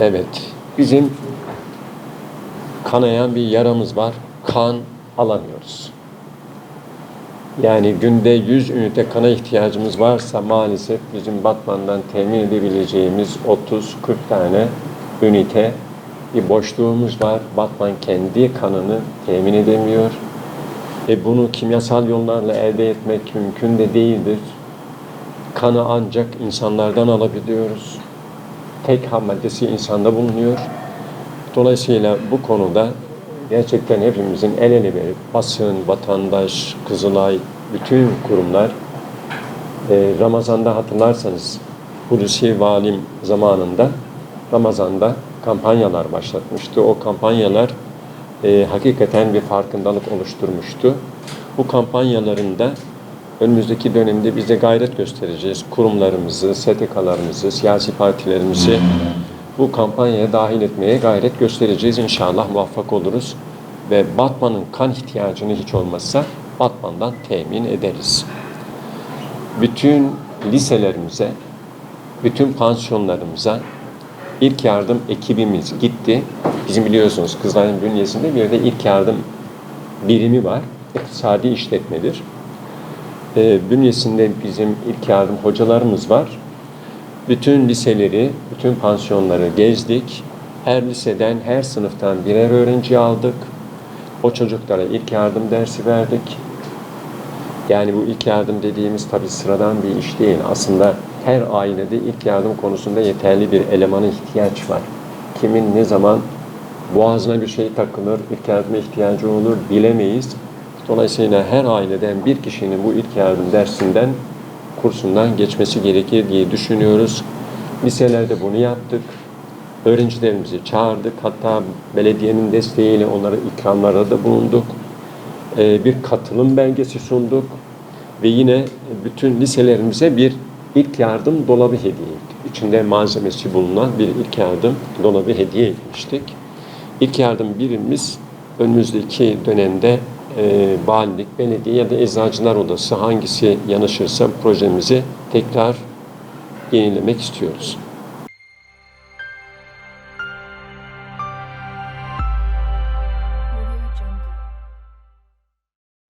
Evet, bizim kanayan bir yaramız var. Kan alamıyoruz. Yani günde 100 ünite kana ihtiyacımız varsa maalesef bizim Batman'dan temin edebileceğimiz 30-40 tane ünite bir boşluğumuz var. Batman kendi kanını temin edemiyor. E bunu kimyasal yollarla elde etmek mümkün de değildir. Kanı ancak insanlardan alabiliyoruz. Tek ham maddesi insanda bulunuyor. Dolayısıyla bu konuda gerçekten hepimizin el ele verip basın, vatandaş, Kızılay, bütün kurumlar e, Ramazan'da hatırlarsanız Hulusi Valim zamanında Ramazan'da kampanyalar başlatmıştı. O kampanyalar e, hakikaten bir farkındalık oluşturmuştu. Bu kampanyaların da önümüzdeki dönemde biz de gayret göstereceğiz. Kurumlarımızı, STK'larımızı, siyasi partilerimizi bu kampanyaya dahil etmeye gayret göstereceğiz. İnşallah muvaffak oluruz ve Batman'ın kan ihtiyacını hiç olmazsa Batman'dan temin ederiz. Bütün liselerimize, bütün pansiyonlarımıza ilk yardım ekibimiz gitti. Bizim biliyorsunuz Kızılay'ın bünyesinde bir de ilk yardım birimi var. İktisadi işletmedir. Ee, bünyesinde bizim ilk yardım hocalarımız var. Bütün liseleri, bütün pansiyonları gezdik. Her liseden, her sınıftan birer öğrenci aldık. O çocuklara ilk yardım dersi verdik. Yani bu ilk yardım dediğimiz tabii sıradan bir iş değil. Aslında her ailede ilk yardım konusunda yeterli bir elemana ihtiyaç var. Kimin ne zaman boğazına bir şey takılır, ilk yardıma ihtiyacı olur bilemeyiz. Dolayısıyla her aileden bir kişinin bu ilk yardım dersinden, kursundan geçmesi gerekir diye düşünüyoruz. Liselerde bunu yaptık. Öğrencilerimizi çağırdık. Hatta belediyenin desteğiyle onlara ikramlarda da bulunduk. Ee, bir katılım belgesi sunduk. Ve yine bütün liselerimize bir ilk yardım dolabı hediye ettik. İçinde malzemesi bulunan bir ilk yardım dolabı hediye etmiştik. İlk yardım birimimiz önümüzdeki dönemde e, valilik, belediye ya da eczacılar odası hangisi yanaşırsa projemizi tekrar yenilemek istiyoruz.